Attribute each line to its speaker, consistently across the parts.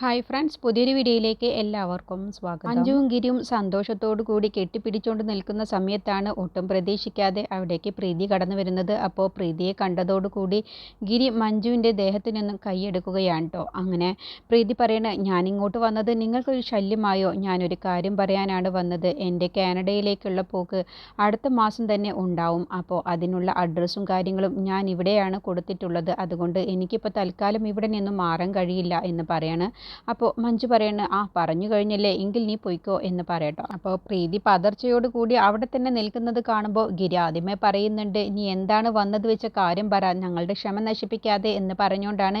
Speaker 1: Hi friends പുതിയൊരു വീഡിയോയിലേക്ക് എല്ലാവർക്കും സ്വാഗതം. അഞ്ജുവും ഗിരിയും സന്തോഷത്തോടു കൂടി കെട്ടിപ്പിടിച്ചുകൊണ്ട് നിൽക്കുന്ന സമയത്താണ് ഒട്ടും പ്രതീക്ഷിക്കാതെ അവിടേക്ക് പ്രീതി കടന്നു വരുന്നത്. അപ്പോൾ പ്രീതിയെ കണ്ടതോടുകൂടി ഗിരി മഞ്ജുവിന്റെ ദേഹത്തു നിന്നും കൈയെടുക്കുകയാണ് കേട്ടോ അങ്ങനെ പ്രീതി പറയണ ഞാനിങ്ങോട്ട് വന്നത് നിങ്ങൾക്കൊരു ശല്യമായോ? ഞാനൊരു കാര്യം പറയാനാണ് വന്നത്. എന്റെ കാനഡയിലേക്കുള്ള പോക്ക് അടുത്ത മാസം തന്നെ ഉണ്ടാവും. അപ്പോൾ അതിനുള്ള അഡ്രസ്സും കാര്യങ്ങളും ഞാൻ ഇവിടെയാണ് കൊടുത്തിട്ടുള്ളത്. അതുകൊണ്ട് എനിക്കിപ്പോൾ തൽക്കാലം ഇവിടെ നിന്നും മാറാൻ കഴിയില്ല എന്ന് പറയാണ്. അപ്പോൾ മഞ്ജു പറയണ ആ പറഞ്ഞു കഴിഞ്ഞല്ലേ എങ്കിൽ നീ പൊയ്ക്കോ എന്ന് പറയട്ടോ. അപ്പോൾ പ്രീതി പതർച്ചയോട് കൂടി അവിടെ തന്നെ നിൽക്കുന്നത് കാണുമ്പോൾ ഗിരി ആദ്യമേ പറയുന്നുണ്ട് നീ എന്താണ് വന്നത് വെച്ച കാര്യം പറ ഞങ്ങളുടെ ക്ഷമ നശിപ്പിക്കാതെ എന്ന് പറഞ്ഞുകൊണ്ടാണ്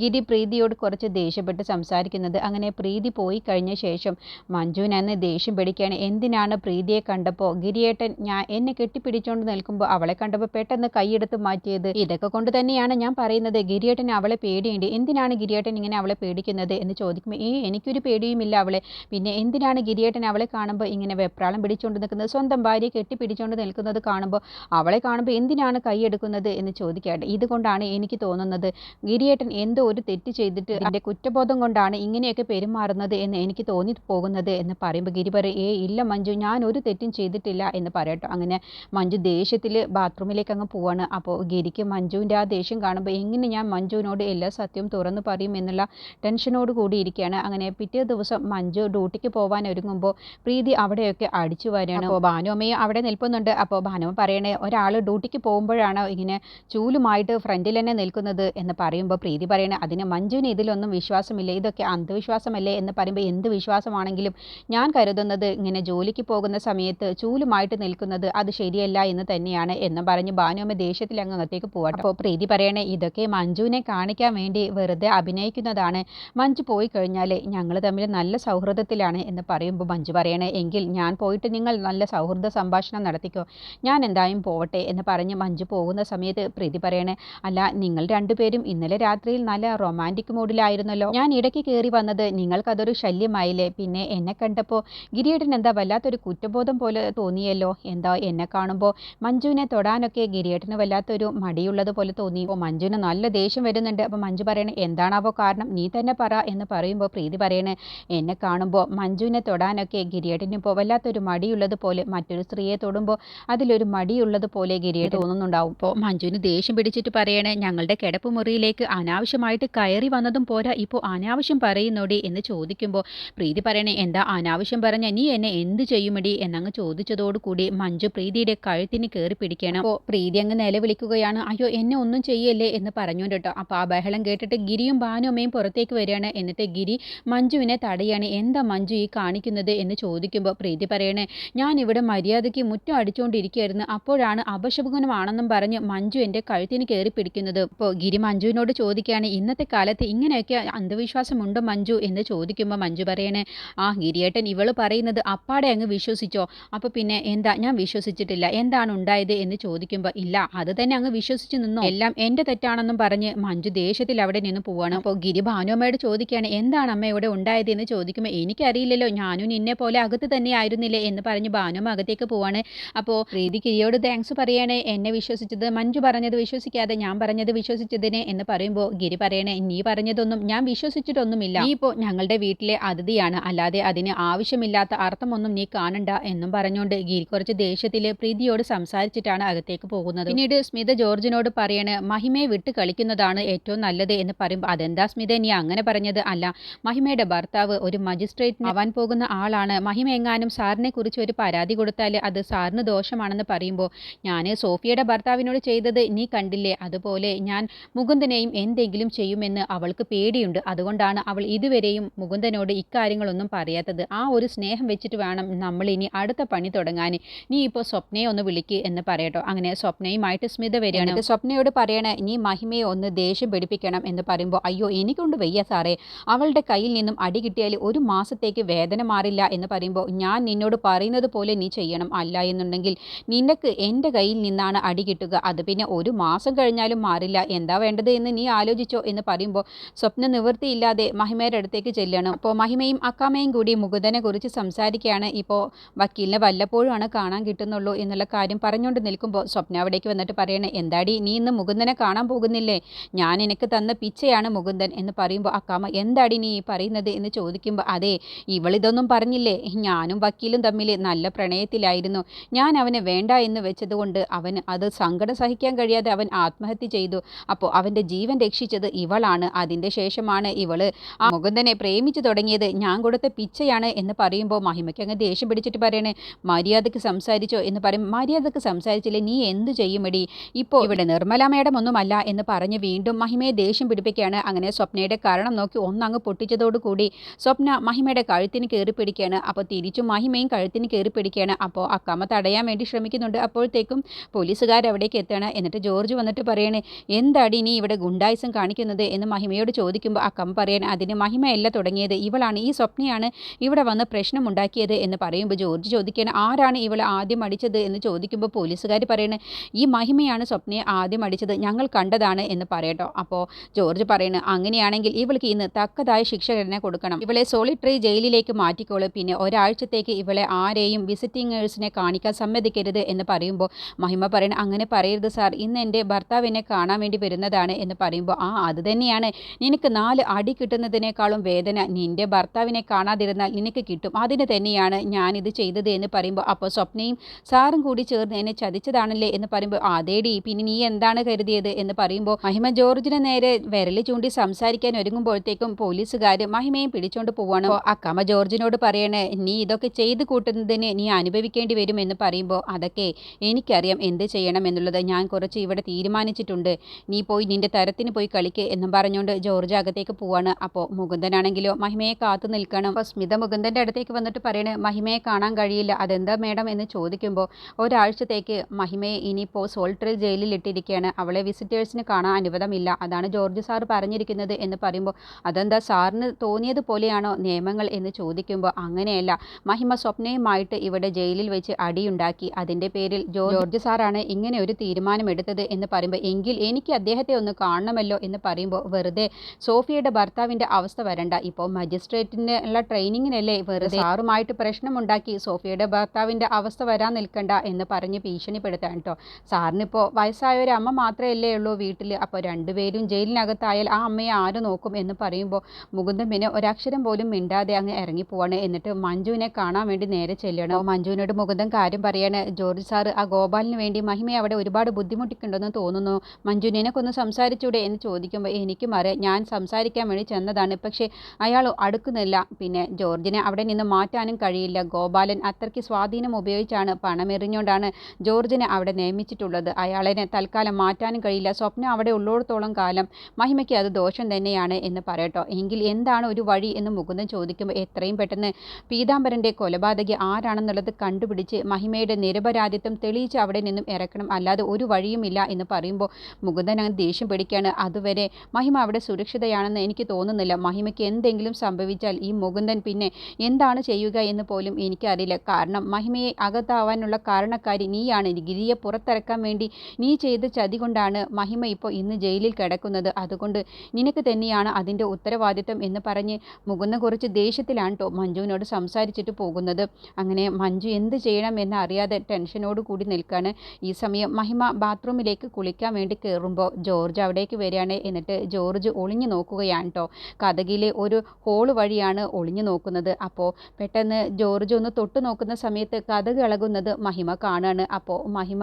Speaker 1: ഗിരി പ്രീതിയോട് കുറച്ച് ദേഷ്യപ്പെട്ട് സംസാരിക്കുന്നത്. അങ്ങനെ പ്രീതി പോയി കഴിഞ്ഞ ശേഷം മഞ്ജുവിനെന്ന് ദേഷ്യം പിടിക്കുകയാണ് എന്തിനാണ് പ്രീതിയെ കണ്ടപ്പോൾ ഗിരിയേട്ടൻ ഞാൻ എന്നെ കെട്ടിപ്പിടിച്ചുകൊണ്ട് നിൽക്കുമ്പോൾ അവളെ കണ്ടപ്പോൾ പെട്ടെന്ന് കൈയെടുത്ത് മാറ്റിയത്? ഇതൊക്കെ കൊണ്ട് തന്നെയാണ് ഞാൻ പറയുന്നത്. ഗിരിയേട്ടൻ അവളെ പേടിയുണ്ട് എന്തിനാണ് ഗിരിയേട്ടൻ ഇങ്ങനെ അവളെ പേടിക്കുന്നത്? എന്ന് ചോദിക്കുമ്പോൾ ഏ എനിക്കൊരു പേടിയുമില്ല അവളെ. പിന്നെ എന്തിനാണ് ഗിരിയേട്ടൻ അവളെ കാണുമ്പോൾ ഇങ്ങനെ വെപ്രാളം പിടിച്ചുകൊണ്ട് നിൽക്കുന്നത്? സ്വന്തം ഭാര്യയെ കെട്ടി പിടിച്ചുകൊണ്ട് നിൽക്കുന്നത് കാണുമ്പോൾ അവളെ കാണുമ്പോൾ എന്തിനാണ് കൈയെടുക്കുന്നത് എന്ന് ചോദിക്കാട്ടെ ഇതുകൊണ്ടാണ് എനിക്ക് തോന്നുന്നത് ഗിരിയേട്ടൻ എന്തോ ഒരു തെറ്റ് ചെയ്തിട്ട് എന്റെ കുറ്റബോധം കൊണ്ടാണ് ഇങ്ങനെയൊക്കെ പെരുമാറുന്നത് എന്ന് എനിക്ക് തോന്നി പോകുന്നത് എന്ന് പറയുമ്പോൾ ഗിരി പറയും ഏ ഇല്ല മഞ്ജു ഞാൻ ഒരു തെറ്റും ചെയ്തിട്ടില്ല എന്ന് പറയട്ടോ അങ്ങനെ മഞ്ജു ദേഷ്യത്തിൽ ബാത്റൂമിലേക്ക് അങ്ങ് പോവാണ്. അപ്പോൾ ഗിരിക്ക് മഞ്ജുവിന്റെ ആ ദേഷ്യം കാണുമ്പോൾ എങ്ങനെ ഞാൻ മഞ്ജുവിനോട് എല്ലാ സത്യവും തുറന്നു പറയും എന്നുള്ള ടെൻഷനോട് കൂടി ഇരിക്കുകയാണ് അങ്ങനെ പിറ്റേ ദിവസം മഞ്ജു ഡ്യൂട്ടിക്ക് പോകാൻ ഒരുങ്ങുമ്പോൾ പ്രീതി അവിടെയൊക്കെ അടിച്ചു വരികയാണ് അപ്പോൾ ഭാനുമ്മയും അവിടെ നിൽക്കുന്നുണ്ട് അപ്പോൾ ഭാനുമ്മ പറയണേ ഒരാൾ ഡ്യൂട്ടിക്ക് പോകുമ്പോഴാണ് ഇങ്ങനെ ചൂലുമായിട്ട് ഫ്രണ്ടിൽ തന്നെ നിൽക്കുന്നത് എന്ന് പറയുമ്പോൾ പ്രീതി പറയണേ അതിന് മഞ്ജുവിന് ഇതിലൊന്നും വിശ്വാസമില്ല. ഇതൊക്കെ അന്ധവിശ്വാസമല്ലേ? എന്ന് പറയുമ്പോൾ എന്ത് വിശ്വാസമാണെങ്കിലും ഞാൻ കരുതുന്നത് ഇങ്ങനെ ജോലിക്ക് പോകുന്ന സമയത്ത് ചൂലുമായിട്ട് നിൽക്കുന്നത് അത് ശരിയല്ല എന്ന് തന്നെയാണ് എന്ന് പറഞ്ഞ് ഭാനുമ്മ ദേഷ്യത്തിൽ അങ്ങ് അകത്തേക്ക് പോകട്ടെ അപ്പോൾ പ്രീതി പറയണേ ഇതൊക്കെ മഞ്ജുവിനെ കാണിക്കാൻ വേണ്ടി വെറുതെ അഭിനയിക്കുന്നതാണ്. മഞ്ജു പോയി കഴിഞ്ഞാലേ ഞങ്ങൾ തമ്മിൽ നല്ല സൗഹൃദത്തിലാണ് എന്ന് പറയുമ്പോൾ മഞ്ജു പറയണേ. എങ്കിൽ ഞാൻ പോയിട്ട് നിങ്ങൾ നല്ല സൗഹൃദ സംഭാഷണം നടത്തിക്കോ. ഞാൻ എന്തായാലും പോവട്ടെ എന്ന് പറഞ്ഞ് മഞ്ജു പോകുന്ന സമയത്ത് പ്രീതി പറയണേ അല്ല നിങ്ങൾ രണ്ടുപേരും ഇന്നലെ രാത്രിയിൽ നല്ല റൊമാന്റിക് മൂഡിലായിരുന്നല്ലോ. ഞാൻ ഇടയ്ക്ക് കയറി വന്നത് നിങ്ങൾക്കതൊരു ശല്യമായില്ലേ? പിന്നെ എന്നെ കണ്ടപ്പോൾ ഗിരിയേട്ടൻ എന്താ വല്ലാത്തൊരു കുറ്റബോധം പോലെ തോന്നിയല്ലോ? എന്താ എന്നെ കാണുമ്പോൾ മഞ്ജുവിനെ തൊടാനൊക്കെ ഗിരിയേട്ടന് വല്ലാത്തൊരു മടിയുള്ളത് പോലെ തോന്നി. അപ്പോൾ മഞ്ജുവിന് നല്ല ദേഷ്യം വരുന്നുണ്ട്. അപ്പോൾ മഞ്ജു പറയണേ എന്താണാവോ കാരണം? നീ തന്നെ പറ എന്ന് പറയുമ്പോൾ പ്രീതി പറയണേ എന്നെ കാണുമ്പോൾ മഞ്ജുവിനെ തൊടാനൊക്കെ ഗിരിയേട്ടന് ഇപ്പോൾ വല്ലാത്തൊരു മടിയുള്ളത് പോലെ മറ്റൊരു സ്ത്രീയെ തൊടുമ്പോൾ അതിലൊരു മടിയുള്ളത് പോലെ ഗിരിയേട്ട് തോന്നുന്നുണ്ടാവും. ഇപ്പോൾ മഞ്ജുവിന് ദേഷ്യം പിടിച്ചിട്ട് പറയണേ ഞങ്ങളുടെ കിടപ്പ് മുറിയിലേക്ക് അനാവശ്യമായിട്ട് കയറി വന്നതും പോരാ ഇപ്പോൾ അനാവശ്യം പറയുന്നോടി എന്ന് ചോദിക്കുമ്പോൾ പ്രീതി പറയണേ എന്താ അനാവശ്യം പറഞ്ഞ നീ എന്നെ എന്ത് ചെയ്യുമടി? എന്നങ്ങ് ചോദിച്ചതോടുകൂടി മഞ്ജു പ്രീതിയുടെ കഴുത്തിന് കയറി പിടിക്കണം. അപ്പോൾ പ്രീതി അങ്ങ് നിലവിളിക്കുകയാണ് അയ്യോ എന്നെ ഒന്നും ചെയ്യല്ലേ? എന്ന് പറഞ്ഞുകൊണ്ട് കേട്ടോ. അപ്പോൾ ആ ബഹളം കേട്ടിട്ട് ഗിരിയും ഭാനുമ്മയും പുറത്തേക്ക് വരികയാണ്. എന്നിട്ട് ഗിരി മഞ്ജുവിനെ തടയാണ്. എന്താ മഞ്ജു ഈ കാണിക്കുന്നത്? എന്ന് ചോദിക്കുമ്പോൾ പ്രീതി പറയണേ ഞാൻ ഇവിടെ മര്യാദയ്ക്ക് മുറ്റം അടിച്ചുകൊണ്ടിരിക്കുകയായിരുന്നു അപ്പോഴാണ് അപശകുനമാണെന്നും പറഞ്ഞ് മഞ്ജു എന്റെ കഴുത്തിന് കയറി പിടിക്കുന്നത്. അപ്പോൾ ഗിരി മഞ്ജുവിനോട് ചോദിക്കുകയാണ് ഇന്നത്തെ കാലത്ത് ഇങ്ങനെയൊക്കെ അന്ധവിശ്വാസമുണ്ടോ മഞ്ജു? എന്ന് ചോദിക്കുമ്പോൾ മഞ്ജു പറയണേ ആ ഗിരിയേട്ടൻ ഇവൾ പറയുന്നത് അപ്പാടെ അങ്ങ് വിശ്വസിച്ചോ. അപ്പോൾ പിന്നെ എന്താ? ഞാൻ വിശ്വസിച്ചിട്ടില്ല. എന്താണ് ഉണ്ടായത്? എന്ന് ചോദിക്കുമ്പോൾ ഇല്ല അത് തന്നെ അങ്ങ് വിശ്വസിച്ച് നിന്നോ. എല്ലാം എന്റെ തെറ്റാണെന്നും പറഞ്ഞ് മഞ്ജു ദേഷ്യത്തിൽ അവിടെ നിന്ന് പോവാണ്. അപ്പോൾ ഗിരി ഭാനുമ്മയോട് ചോദിക്കുകയാണ് എന്താണ് അമ്മ ഇവിടെ ഉണ്ടായത്? എന്ന് ചോദിക്കുമ്പോൾ എനിക്കറിയില്ലല്ലോ ഞാനും നിന്നെ പോലെ അകത്ത് തന്നെ ആയിരുന്നില്ലേ? എന്ന് പറഞ്ഞ് ഭാനുമ്മ അകത്തേക്ക് പോവാണ്. അപ്പോൾ പ്രീതി കിരിയോട് താങ്ക്സ് പറയണേ. എന്നെ വിശ്വസിച്ചത് മഞ്ജു പറഞ്ഞത് വിശ്വസിക്കാതെ ഞാൻ പറഞ്ഞത് വിശ്വസിച്ചതിനെ? എന്ന് പറയുമ്പോൾ ഗിരി പറയണേ നീ പറഞ്ഞതൊന്നും ഞാൻ വിശ്വസിച്ചിട്ടൊന്നുമില്ല. നീ ഇപ്പോൾ ഞങ്ങളുടെ വീട്ടിലെ അതിഥിയാണ്. അല്ലാതെ അതിന് ആവശ്യമില്ലാത്ത അർത്ഥമൊന്നും നീ കാണണ്ട എന്നും പറഞ്ഞുകൊണ്ട് ഗിരി കുറച്ച് ദേഷ്യത്തിൽ പ്രീതിയോട് സംസാരിച്ചിട്ടാണ് അകത്തേക്ക് പോകുന്നത്. പിന്നീട് സ്മിത ജോർജിനോട് പറയണേ മഹിമയെ വിട്ട് കളിക്കുന്നതാണ് ഏറ്റവും നല്ലത് എന്ന് പറയുമ്പോൾ അതെന്താ സ്മിത നീ അങ്ങനെ പറഞ്ഞത്? അല്ല. മഹിമയുടെ ഭർത്താവ് ഒരു മജിസ്ട്രേറ്റ് ആവാൻ പോകുന്ന ആളാണ്. മഹിമ എങ്ങാനും സാറിനെ കുറിച്ച് ഒരു പരാതി കൊടുത്താൽ അത് സാറിന് ദോഷമാണെന്ന് പറയുമ്പോൾ ഞാൻ സോഫിയയുടെ ഭർത്താവിനോട് ചെയ്തത് നീ കണ്ടില്ലേ? അതുപോലെ ഞാൻ മുകുന്ദനെയും എന്തെങ്കിലും ചെയ്യുമെന്ന് അവൾക്ക് പേടിയുണ്ട്. അതുകൊണ്ടാണ് അവൾ ഇതുവരെയും മുകുന്ദനോട് ഇക്കാര്യങ്ങളൊന്നും പറയാത്തത്. ആ ഒരു സ്നേഹം വെച്ചിട്ട് വേണം നമ്മൾ ഇനി അടുത്ത പണി തുടങ്ങാൻ നീ ഇപ്പോൾ സ്വപ്നയെ ഒന്ന് വിളിക്ക് എന്ന് പറയട്ടോ. അങ്ങനെ സ്വപ്നയുമായിട്ട് സ്മിത വരികയാണ്. സ്വപ്നയോട് പറയണേ നീ മഹിമയെ ഒന്ന് ദേഷ്യം പിടിപ്പിക്കണം എന്ന് പറയുമ്പോൾ അയ്യോ എനിക്കൊണ്ട് വയ്യ സാറേ. അവളുടെ കയ്യിൽ നിന്നും അടി കിട്ടിയാൽ ഒരു മാസത്തേക്ക് വേദന മാറില്ല എന്ന് പറയുമ്പോൾ ഞാൻ നിന്നോട് പറയുന്നത് പോലെ നീ ചെയ്യണം അല്ല എന്നുണ്ടെങ്കിൽ നിനക്ക് എന്റെ കയ്യിൽ നിന്നാണ് അടി കിട്ടുക. അത് പിന്നെ ഒരു മാസം കഴിഞ്ഞാലും മാറില്ല. എന്താ വേണ്ടത് എന്ന് നീ ആലോചിച്ചോ എന്ന് പറയുമ്പോൾ സ്വപ്ന നിവൃത്തിയില്ലാതെ മഹിമയുടെ അടുത്തേക്ക് ചെല്ലണം. അപ്പോൾ മഹിമയും അക്കാമയും കൂടി മുകുന്ദനെ കുറിച്ച് സംസാരിക്കുകയാണ്. ഇപ്പോൾ വക്കീലിനെ വല്ലപ്പോഴുമാണ് കാണാൻ കിട്ടുന്നുള്ളൂ എന്നുള്ള കാര്യം പറഞ്ഞുകൊണ്ട് നിൽക്കുമ്പോൾ സ്വപ്ന അവിടേക്ക് വന്നിട്ട് പറയണേ എന്താടി നീ ഇന്ന് മുകുന്ദനെ കാണാൻ പോകുന്നില്ലേ? ഞാൻ എനിക്ക് തന്ന പിച്ചയാണ് മുകുന്ദൻ എന്ന് പറയുമ്പോൾ അക്കാമ എന്താടി നീ പറയുന്നത് എന്ന് ചോദിക്കുമ്പോൾ അതെ ഇവളിതൊന്നും പറഞ്ഞില്ലേ? ഞാനും വക്കീലും തമ്മിൽ നല്ല പ്രണയത്തിലായിരുന്നു. ഞാൻ അവനെ വേണ്ട എന്ന് വെച്ചതുകൊണ്ട് അവൻ അത് സങ്കടം സഹിക്കാൻ കഴിയാതെ അവൻ ആത്മഹത്യ ചെയ്തു. അപ്പോൾ അവന്റെ ജീവൻ രക്ഷിച്ചത് ഇവളാണ്. അതിന്റെ ശേഷമാണ് ഇവൾ ആ മുകുന്ദനെ പ്രേമിച്ചു തുടങ്ങിയത്. ഞാൻ കൊടുത്ത പിച്ചയാണ് എന്ന് പറയുമ്പോൾ മഹിമയ്ക്ക് അങ്ങ് ദേഷ്യം പിടിച്ചിട്ട് പറയണേ മര്യാദയ്ക്ക് സംസാരിച്ചോ എന്ന് പറയും. മര്യാദയ്ക്ക് സംസാരിച്ചില്ലേ? നീ എന്തു ചെയ്യുമടി? ഇപ്പോൾ ഇവിടെ നിർമ്മല മേഡം ഒന്നുമല്ല എന്ന് പറഞ്ഞ് വീണ്ടും മഹിമയെ ദേഷ്യം പിടിപ്പിക്കുകയാണ്. അങ്ങനെ സ്വപ്നയുടെ കാരണം നോക്കി ഒന്നങ്ങ് പൊട്ടിച്ചതോടുകൂടി സ്വപ്ന മഹിമയുടെ കഴുത്തിന് കയറി പിടിക്കുകയാണ്. അപ്പോൾ തിരിച്ചും മഹിമയും കഴുത്തിന് കയറി പിടിക്കുകയാണ്. അപ്പോൾ അക്കമ്മ തടയാൻ വേണ്ടി ശ്രമിക്കുന്നുണ്ട്. അപ്പോഴത്തേക്കും പോലീസുകാർ അവിടേക്ക് എത്തുകയാണ്. എന്നിട്ട് ജോർജ് വന്നിട്ട് പറയണേ എന്താടി നീ ഇവിടെ ഗുണ്ടായിസം കാണിക്കുന്നത്? എന്ന് മഹിമയോട് ചോദിക്കുമ്പോൾ അക്കമ്മ പറയാൻ അതിന് മഹിമയല്ല തുടങ്ങിയത്. ഇവളാണ് ഈ സ്വപ്നയാണ് ഇവിടെ വന്ന് പ്രശ്നമുണ്ടാക്കിയത്. എന്ന് പറയുമ്പോൾ ജോർജ് ചോദിക്കുകയാണ് ആരാണ് ഇവളെ ആദ്യം അടിച്ചത്? എന്ന് ചോദിക്കുമ്പോൾ പോലീസുകാർ പറയണേ ഈ മഹിമയാണ് സ്വപ്നയെ ആദ്യം അടിച്ചത്. ഞങ്ങൾ കണ്ടതാണ്. എന്ന് പറയട്ടോ. അപ്പോൾ ജോർജ് പറയുന്നത് അങ്ങനെയാണെങ്കിൽ ഇവൾക്ക് ഇന്ന് തക്കതായ ശിക്ഷ തന്നെ കൊടുക്കണം. ഇവളെ സോളിറ്ററി ജയിലിലേക്ക് മാറ്റിക്കോളൂ. പിന്നെ ഒരാഴ്ചത്തേക്ക് ഇവളെ ആരെയും വിസിറ്റിംഗേഴ്സിനെ കാണിക്കാൻ സമ്മതിക്കരുത് എന്ന് പറയുമ്പോൾ മഹിമ പറയണം അങ്ങനെ പറയരുത് സാർ. ഇന്ന് എന്റെ ഭർത്താവിനെ കാണാൻ വേണ്ടി വരുന്നതാണ് എന്ന് പറയുമ്പോൾ ആ അത് തന്നെയാണ്. നിനക്ക് നാല് അടി കിട്ടുന്നതിനേക്കാളും വേദന നിന്റെ ഭർത്താവിനെ കാണാതിരുന്നാൽ നിനക്ക് കിട്ടും. അതിന് തന്നെയാണ് ഞാനിത് ചെയ്തത് എന്ന് പറയുമ്പോൾ അപ്പോൾ സ്വപ്നയും സാറും കൂടി ചേർന്ന് എന്നെ ചതിച്ചതാണല്ലേ എന്ന് പറയുമ്പോൾ അതേടി. പിന്നെ നീ എന്താണ് കരുതിയത്? എന്ന് പറയുമ്പോൾ മഹിമ ജോർജിന് നേരെ വിരൽ ചൂണ്ടി സംസാരിക്കാൻ ഒരുങ്ങുമ്പോഴത്തേക്കും പോലീസുകാർ മഹിമയും പിടിച്ചോണ്ട് പോവാണ്. അക്കമ്മ ജോർജിനോട് പറയണേ നീ ഇതൊക്കെ ചെയ്ത് കൂട്ടുന്നതിന് നീ അനുഭവിക്കേണ്ടി വരും എന്ന് പറയുമ്പോൾ അതൊക്കെ എനിക്കറിയാം എന്ത് ചെയ്യണം എന്നുള്ളത്. ഞാൻ കുറച്ച് ഇവിടെ തീരുമാനിച്ചിട്ടുണ്ട്. നീ പോയി നിന്റെ തരത്തിന് പോയി കളിക്ക് എന്നും പറഞ്ഞുകൊണ്ട് ജോർജ് അകത്തേക്ക് പോവാണ്. അപ്പോൾ മുകുന്ദനാണെങ്കിലോ മഹിമയെ കാത്തു നിൽക്കണം. അപ്പോൾ സ്മിത മുകുന്ദന്റെ അടുത്തേക്ക് വന്നിട്ട് പറയണേ മഹിമയെ കാണാൻ കഴിയില്ല. അതെന്താ മേഡം എന്ന് ചോദിക്കുമ്പോൾ ഒരാഴ്ചത്തേക്ക് മഹിമയെ ഇനിയിപ്പോൾ സോൾട്ടറിൽ ജയിലിൽ ഇട്ടിരിക്കുകയാണ് അവളെ വിസിറ്റേഴ്സിന് കാണാൻ അനുവദമില്ല. അതാണ് ജോർജ് സാർ പറഞ്ഞിരിക്കുന്നത് എന്ന് പറയുമ്പോൾ അതെന്താ സാറിന് തോന്നിയതുപോലെയാണോ നിയമങ്ങൾ എന്ന് ചോദിക്കുമ്പോൾ അങ്ങനെയല്ല. മഹിമ സ്വപ്നയുമായിട്ട് ഇവിടെ ജയിലിൽ വെച്ച് അടിയുണ്ടാക്കി. അതിന്റെ പേരിൽ ജോർജ് സാറാണ് ഇങ്ങനെ ഒരു തീരുമാനമെടുത്തത് എന്ന് പറയുമ്പോൾ എങ്കിൽ എനിക്ക് അദ്ദേഹത്തെ ഒന്ന് കാണണമല്ലോ എന്ന് പറയുമ്പോൾ വെറുതെ സോഫിയയുടെ ഭർത്താവിന്റെ അവസ്ഥ വരണ്ട. ഇപ്പോൾ മജിസ്ട്രേറ്റിന്റെ ഉള്ള ട്രെയിനിങ്ങിനല്ലേ വെറുതെ സാറുമായിട്ട് പ്രശ്നമുണ്ടാക്കി സോഫിയയുടെ ഭർത്താവിന്റെ അവസ്ഥ വരാൻ നിൽക്കണ്ട എന്ന് പറഞ്ഞ് ഭീഷണിപ്പെടുത്താൻ കേട്ടോ സാറിനിപ്പോൾ വയസ്സായ ഒരു അമ്മ മാത്രമല്ലേ ഉള്ളൂ വീട്ടിൽ അപ്പോൾ രണ്ടുപേരും ജയിലിനകത്തായാൽ ആ അമ്മയെ ആര് നോക്കും എന്ന് പറയുമ്പോൾ മുകുന്ദൻ പിന്നെ ഒരക്ഷരം പോലും മിണ്ടാതെ അങ്ങ് ഇറങ്ങിപ്പോവാണ്. എന്നിട്ട് മഞ്ജുവിനെ കാണാൻ വേണ്ടി നേരെ ചെല്ലണം മഞ്ജുവിനോട് മുകുന്ദൻ കാര്യം പറയാണ് ജോർജ് സാർ ആ ഗോപാലിന് വേണ്ടി മഹിമയെ അവിടെ ഒരുപാട് ബുദ്ധിമുട്ടിക്കുണ്ടെന്ന് തോന്നുന്നു. മഞ്ജു നിനക്കൊന്ന് സംസാരിച്ചൂടെ എന്ന് ചോദിക്കുമ്പോൾ എനിക്കും അറിയാം ഞാൻ സംസാരിക്കാൻ വേണ്ടി ചെന്നതാണ്. പക്ഷേ അയാൾ അടുക്കുന്നില്ല. പിന്നെ ജോർജിനെ അവിടെ നിന്ന് മാറ്റാനും കഴിയില്ല. ഗോപാലൻ അത്രയ്ക്ക് സ്വാധീനം ഉപയോഗിച്ചാണ് പണമെറിഞ്ഞുകൊണ്ടാണ് ജോർജിനെ അവിടെ നിയമിച്ചിട്ടുള്ളത്. അയാളെ തൽക്കാലം മാറ്റാനും കഴിയില്ല. സ്വപ്നം അവിടെ ഉള്ളിടത്തോളം കാലം മഹിമയ്ക്ക് അത് ദോഷം തന്നെയാണ് എന്ന് പറയട്ടോ എങ്കിൽ എന്താണ് ഒരു വഴി എന്ന് മുകുന്ദൻ ചോദിക്കുമ്പോൾ എത്രയും പെട്ടെന്ന് പീതാംബരന്റെ കൊലപാതകി ആരാണെന്നുള്ളത് കണ്ടുപിടിച്ച് മഹിമയുടെ നിരപരാധിത്വം തെളിയിച്ച് അവിടെ നിന്നും ഇറക്കണം. അല്ലാതെ ഒരു വഴിയുമില്ല എന്ന് പറയുമ്പോൾ മുകുന്ദൻ അങ്ങ് ദേഷ്യം പിടിക്കുകയാണ്. അതുവരെ മഹിമ അവിടെ സുരക്ഷിതയാണെന്ന് എനിക്ക് തോന്നുന്നില്ല. മഹിമയ്ക്ക് എന്തെങ്കിലും സംഭവിച്ചാൽ ഈ മുകുന്ദൻ പിന്നെ എന്താണ് ചെയ്യുക എന്ന് പോലും എനിക്കറിയില്ല. കാരണം മഹിമയെ അകത്താവാനുള്ള കാരണക്കാരി നീയാണ്. ഗിരിയെ പുറത്തിറക്കാൻ വേണ്ടി നീ ചെയ്ത ചതി കൊണ്ടാണ് മഹിമ ഇപ്പോൾ ഇന്ന് ജയിലിൽ കിടക്കുന്നത്. അതുകൊണ്ട് നിനക്ക് തന്നെയാണ് അതിന്റെ ഉത്തരവാദിത്തം എന്ന് പറഞ്ഞ് മുകുന്ന കുറച്ച് ദേഷ്യത്തിലാണ് കേട്ടോ മഞ്ജുവിനോട് സംസാരിച്ചിട്ട് പോകുന്നത്. അങ്ങനെ മഞ്ജു എന്ത് ചെയ്യണം എന്ന് അറിയാതെ ടെൻഷനോട് കൂടി നിൽക്കുകയാണ് ഈ സമയം മഹിമ ബാത്റൂമിലേക്ക് കുളിക്കാൻ വേണ്ടി കയറുമ്പോൾ ജോർജ് അവിടേക്ക് വരികയാണ്. എന്നിട്ട് ജോർജ് ഒളിഞ്ഞു നോക്കുകയാണ് കേട്ടോ കഥകിലെ ഒരു ഹോൾ വഴിയാണ് ഒളിഞ്ഞു നോക്കുന്നത്. അപ്പോൾ പെട്ടെന്ന് ജോർജ് ഒന്ന് തൊട്ടു നോക്കുന്ന സമയത്ത് കഥക് ഇളകുന്നത് മഹിമ കാണാണ്. അപ്പോൾ മഹിമ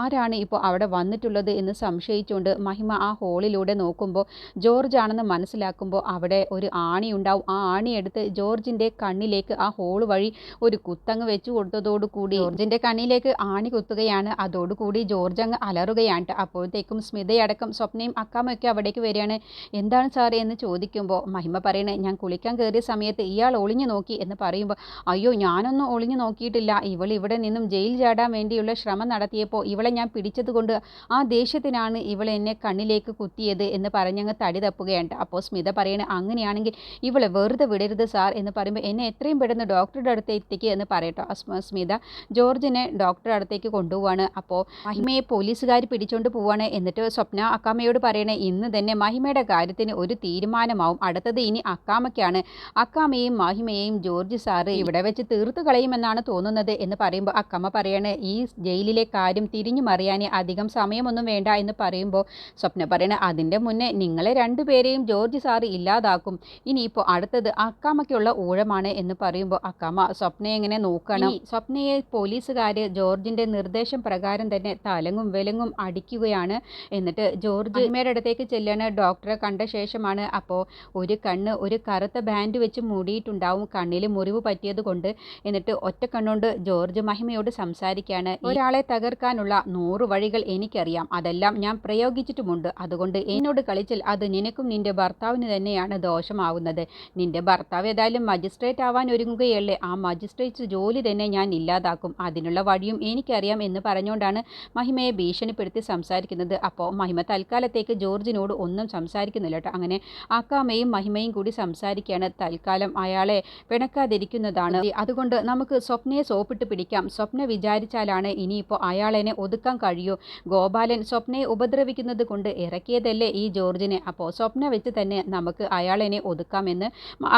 Speaker 1: ആരാണ് ഇപ്പോൾ അവിടെ വന്നിട്ടുള്ളത് എന്ന് സംശയിച്ചുകൊണ്ട് മഹിമ ആ ഹോളിലൂടെ നോക്കുമ്പോൾ ജോർജ് ആണെന്ന് മനസ്സിലാക്കുമ്പോൾ അവിടെ ഒരു ആണി ഉണ്ടാവും. ആ ആണി എടുത്ത് ജോർജിന്റെ കണ്ണിലേക്ക് ആ ഹോൾ വഴി ഒരു കുത്തങ്ങ് വെച്ച് കൊടുത്തതോടുകൂടി ജോർജിന്റെ കണ്ണിലേക്ക് ആണി കുത്തുകയാണ്. അതോടുകൂടി ജോർജ് അങ്ങ് അലറുകയാണ്. അപ്പോഴത്തേക്കും സ്മിതയടക്കം സ്വപ്നയും അക്കാമൊക്കെ അവിടേക്ക് വരികയാണ്. എന്താണ് സാറേ? എന്ന് ചോദിക്കുമ്പോൾ മഹിമ പറയണേ ഞാൻ കുളിക്കാൻ കയറിയ സമയത്ത് ഇയാൾ ഒളിഞ്ഞു നോക്കി എന്ന് പറയുമ്പോൾ അയ്യോ ഞാനൊന്നും ഒളിഞ്ഞു നോക്കിയിട്ടില്ല. ഇവൾ ഇവിടെ നിന്നും ജയിൽ ചാടാൻ വേണ്ടിയുള്ള ശ്രമം നടത്തിയപ്പോൾ ഇവളെ ഞാൻ പിടിച്ചതുകൊണ്ട് ആ ദേഷ്യത്തിനാണ് ഇവൾ എന്നെ കണ്ണിലേക്ക് കുത്തിയത് എന്ന് പറഞ്ഞങ്ങ് തടി തപ്പുകയാണ് അപ്പോൾ സ്മിത പറയണേ അങ്ങനെയാണെങ്കിൽ ഇവളെ വെറുതെ വിടരുത് സാർ എന്ന് പറയുമ്പോൾ എന്നെ എത്രയും പെട്ടെന്ന് ഡോക്ടറുടെ അടുത്ത് എത്തിക്കുക എന്ന് പറയട്ടോ അസ്മസ്മിത സ്മ- സ്മിത ജോർജിനെ ഡോക്ടറുടെ അടുത്തേക്ക് കൊണ്ടുപോവാണ്. അപ്പോൾ മഹിമയെ പോലീസുകാർ പിടിച്ചുകൊണ്ട് പോവാണ്. എന്നിട്ട് സ്വപ്ന അക്കാമയോട് പറയണേ ഇന്ന് തന്നെ മഹിമയുടെ കാര്യത്തിന് ഒരു തീരുമാനമാവും. അടുത്തത് ഇനി അക്കാമയ്ക്കാണ് അക്കാമയും മഹിമയെയും ജോർജ് സാറ് ഇവിടെ വെച്ച് തീർത്തു കളയുമെന്നാണ് തോന്നുന്നത് എന്ന് പറയുമ്പോൾ അക്കമ്മ പറയണേ ഈ ജയിലിലെ കാര്യം തിരിഞ്ഞു മറിയാനേ അധികം സമയമൊന്നും വേണ്ട എന്ന് പറയുമ്പോൾ സ്വപ്ന പറയണേ അതിന്റെ മുന്നേ നിങ്ങളെ രണ്ടുപേരെയും ജോർജ് സാറ് ഇല്ലാതാക്കും. ഇനിയിപ്പോൾ അടുത്തത് അക്കാമയ്ക്കുള്ള ഊഴമാണ് എന്ന് പറയുമ്പോൾ അക്കാമ സ്വപ്നയെ എങ്ങനെ നോക്കണം? സ്വപ്നയെ പോലീസുകാർ ജോർജിന്റെ നിർദ്ദേശം പ്രകാരം തന്നെ തലങ്ങും വിലങ്ങും അടിക്കുകയാണ്. എന്നിട്ട് ജോർജ് അമ്മയുടെ അടുത്തേക്ക് ചെല്ലാണ്. ഡോക്ടറെ കണ്ട ശേഷമാണ് അപ്പോൾ ഒരു കണ്ണ് ഒരു കറുത്ത ബാൻഡ് വെച്ച് മൂടിയിട്ടുണ്ടാവും. കണ്ണിൽ മുറിവ് പറ്റിയത് കൊണ്ട്. എന്നിട്ട് ഒറ്റ കണ്ണുകൊണ്ട് ജോർജ് മഹിമയോട് സംസാരിക്കുകയാണ് ഒരാളെ തകർക്കാനുള്ള നൂറ് വഴികൾ എനിക്കറിയാം. അതെല്ലാം ഞാൻ പ്രയോഗിച്ചിട്ടുമുണ്ട്. അതുകൊണ്ട് എന്നോട് കളിച്ചാൽ അത് നിനക്കും നിന്റെ ഭർത്താവിന് തന്നെയാണ് ദോഷമാവുന്നത്. നിന്റെ ഭർത്താവ് ഏതായാലും മജിസ്ട്രേറ്റ് ആവാൻ ഒരുങ്ങുകയല്ലേ? ആ മജിസ്ട്രേറ്റ് ജോലി തന്നെ ഞാൻ ഇല്ലാതാക്കും. അതിനുള്ള വഴിയും എനിക്കറിയാം എന്ന് പറഞ്ഞുകൊണ്ടാണ് മഹിമയെ ഭീഷണിപ്പെടുത്തി സംസാരിക്കുന്നത്. അപ്പോൾ മഹിമ തൽക്കാലത്തേക്ക് ജോർജിനോട് ഒന്നും സംസാരിക്കുന്നില്ല കേട്ടോ. അങ്ങനെ അക്കാമയും മഹിമയും കൂടി സംസാരിക്കുകയാണ്. തൽക്കാലം അയാളെ പിണക്കാതിരിക്കുന്നതാണ്. അതുകൊണ്ട് നമുക്ക് സ്വപ്നയെ സോപ്പിട്ട് പിടിക്കാം. സ്വപ്ന വിചാരിച്ചാലാണ് ഇനിയിപ്പോൾ അയാളെന്നെ ഒതുക്കാൻ കഴിയൂ. ഗോപാലൻ സ്വപ്നയെ ഉപദ്രവിക്കുന്നത് കൊണ്ട് ഇറക്കിയതല്ലേ ഈ ജോർജിനെ? അപ്പോൾ സ്വപ്ന വെച്ച് തന്നെ നമുക്ക് അയാളെന്നെ ഒതുക്കാമെന്ന്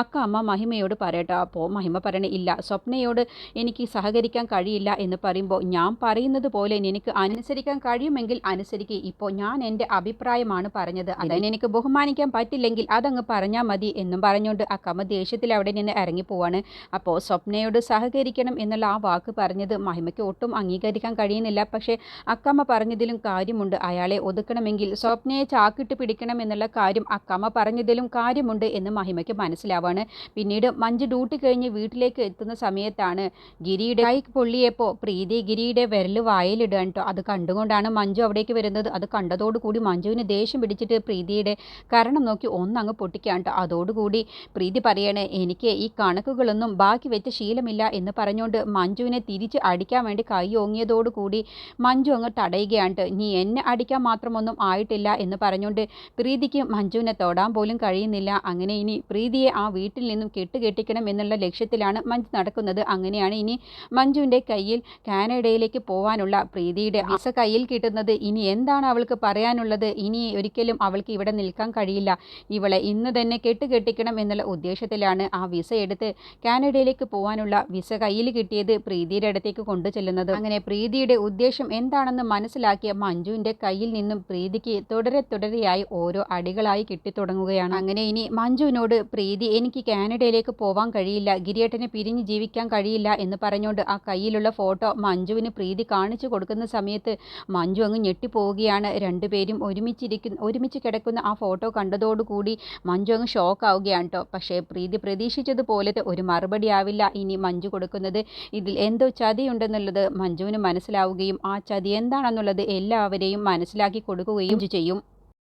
Speaker 1: അക്ക അമ്മ മഹിമയോട് പറയട്ടെ. അപ്പോൾ മഹിമ പറയണേ ഇല്ല സ്വപ്നയോട് എനിക്ക് സഹകരിക്കാൻ കഴിയില്ല എന്ന് പറയുമ്പോൾ ഞാൻ പറയുന്നത് പോലെ എനിക്ക് അനുസരിക്കാൻ കഴിയുമെങ്കിൽ അനുസരിക്കുക ഇപ്പോൾ ഞാൻ എന്റെ അഭിപ്രായമാണ് പറഞ്ഞത്. അതിനെ എനിക്ക് ബഹുമാനിക്കാൻ പറ്റില്ലെങ്കിൽ അതങ്ങ് പറഞ്ഞാൽ മതി എന്നും പറഞ്ഞുകൊണ്ട് അക്കമ്മ ദേഷ്യത്തിൽ അവിടെ നിന്ന് ഇറങ്ങിപ്പോവാണ് അപ്പോൾ സ്വപ്നയോട് സഹകരിക്കണം എന്നുള്ള ആ വാക്ക് പറഞ്ഞത് മഹിമയ്ക്ക് ഒട്ടും അംഗീകരിക്കാൻ കഴിയുന്നില്ല. പക്ഷേ അക്കമ്മ പറഞ്ഞതിലും കാര്യമുണ്ട്. അയാളെ ഒതുക്കണമെങ്കിൽ സ്വപ്നയെ ചാക്കിട്ട് പിടിക്കണം എന്നുള്ള കാര്യം അക്കമ്മ പറഞ്ഞതിലും കാര്യമുണ്ട് എന്ന് മഹിമയ്ക്ക് മനസ്സിലാവാണ്. പിന്നീട് മഞ്ജു ഡ്യൂട്ടി കഴിഞ്ഞ് വീട്ടിലേക്ക് എത്തുന്ന സമയത്താണ് ഗിരിയുടെ കൈ പൊള്ളിയപ്പോൾ പ്രീതി ഗിരിയുടെ വിരൽ വായലിടുക കേട്ടോ. അത് കണ്ടുകൊണ്ടാണ് മഞ്ജു അവിടേക്ക് വരുന്നത്. അത് കണ്ടതോടുകൂടി മഞ്ജുവിന് ദേഷ്യം പിടിച്ചിട്ട് പ്രീതിയുടെ കരണം നോക്കി ഒന്നങ്ങ് പൊട്ടിക്കാൻ കേട്ടോ. അതോടുകൂടി പ്രീതി പറയണേ എനിക്ക് ഈ കണക്കുകളൊന്നും ബാക്കി വെച്ച ശീലമില്ല എന്ന് പറഞ്ഞുകൊണ്ട് മഞ്ജുവിനെ തിരിച്ച് അടിക്കാൻ വേണ്ടി കൈ ഓങ്ങിയതോടുകൂടി മഞ്ജു അങ്ങ് തടയുകയാണ് നീ എന്നെ അടിക്കാൻ മാത്രമൊന്നും ആയിട്ടില്ല എന്ന് പറഞ്ഞുകൊണ്ട് പ്രീതിക്ക് മഞ്ജുവിനെ തൊടാൻ പോലും കഴിയുന്നില്ല. അങ്ങനെ ഇനി പ്രീതിയെ ആ വീട്ടിൽ നിന്നും കെട്ടുകെട്ടിക്കണം എന്നുള്ള ലക്ഷ്യത്തിലാണ് മഞ്ജു നടക്കുന്നത്. അങ്ങനെയാണ് ഇനി മഞ്ജുവിന്റെ കയ്യിൽ കാനഡയിലേക്ക് പോകാനുള്ള പ്രീതിയുടെ ആസ കയ്യിൽ കിട്ടുന്നത്. ഇനി എന്താണ് അവൾക്ക് പറയാനുള്ളത്? ഇനി ഒരിക്കലും അവൾക്ക് ഇവിടെ നിൽക്കാൻ കഴിയില്ല. ഇവളെ ഇന്ന് തന്നെ കെട്ടുകെട്ടിക്കണം എന്നുള്ള ഉദ്ദേശത്തിലാണ് ആ വിസ എടുത്ത് കാനഡയിലേക്ക് പോകാനുള്ള വിസ കയ്യിൽ കിട്ടിയത് പ്രീതിയുടെ അടുത്തേക്ക് കൊണ്ടു ചെല്ലുന്നത് അങ്ങനെ പ്രീതിയുടെ ഉദ്ദേശം എന്താണെന്ന് മനസ്സിലാക്കിയ മഞ്ജുവിന്റെ കയ്യിൽ നിന്നും പ്രീതിക്ക് തുടരെ തുടരെയായി ഓരോ അടികളായി കിട്ടിത്തുടങ്ങുകയാണ്. അങ്ങനെ ഇനി മഞ്ജുവിനോട് പ്രീതി എനിക്ക് കാനഡയിലേക്ക് പോവാൻ കഴിയില്ല ഗിരിയേട്ടനെ പിരിഞ്ഞ് ജീവിക്കാൻ കഴിയില്ല എന്ന് പറഞ്ഞുകൊണ്ട് ആ കയ്യിലുള്ള ഫോട്ടോ മഞ്ജുവിന് പ്രീതി കാണിച്ചു കൊടുക്കുന്ന സമയത്ത് മഞ്ജു അങ്ങ് ഞെട്ടിപ്പോവുകയാണ്. രണ്ടുപേരും ഒരുമിച്ചിരിക്കുന്ന ഒരുമിച്ച് കിടക്കുന്ന ആ ഫോട്ടോ കണ്ടതോടുകൂടി മഞ്ജു അങ്ങ് ഷോക്ക് ആവുകയാണ് കേട്ടോ പക്ഷേ പ്രീതി പ്രതീക്ഷിച്ചതുപോലത്തെ ഒരു മറുപടി ആവില്ല ഇനി മഞ്ജു കൊടുക്കുന്നത്. ഇതിൽ എന്തോ ചതിയുണ്ടെന്നുള്ളത് മഞ്ജുവിന് മനസ്സിലാവുകയും ആ ചതി എന്താണെന്നുള്ളത് എല്ലാവരെയും മനസ്സിലാക്കി കൊടുക്കുകയും ചെയ്യും.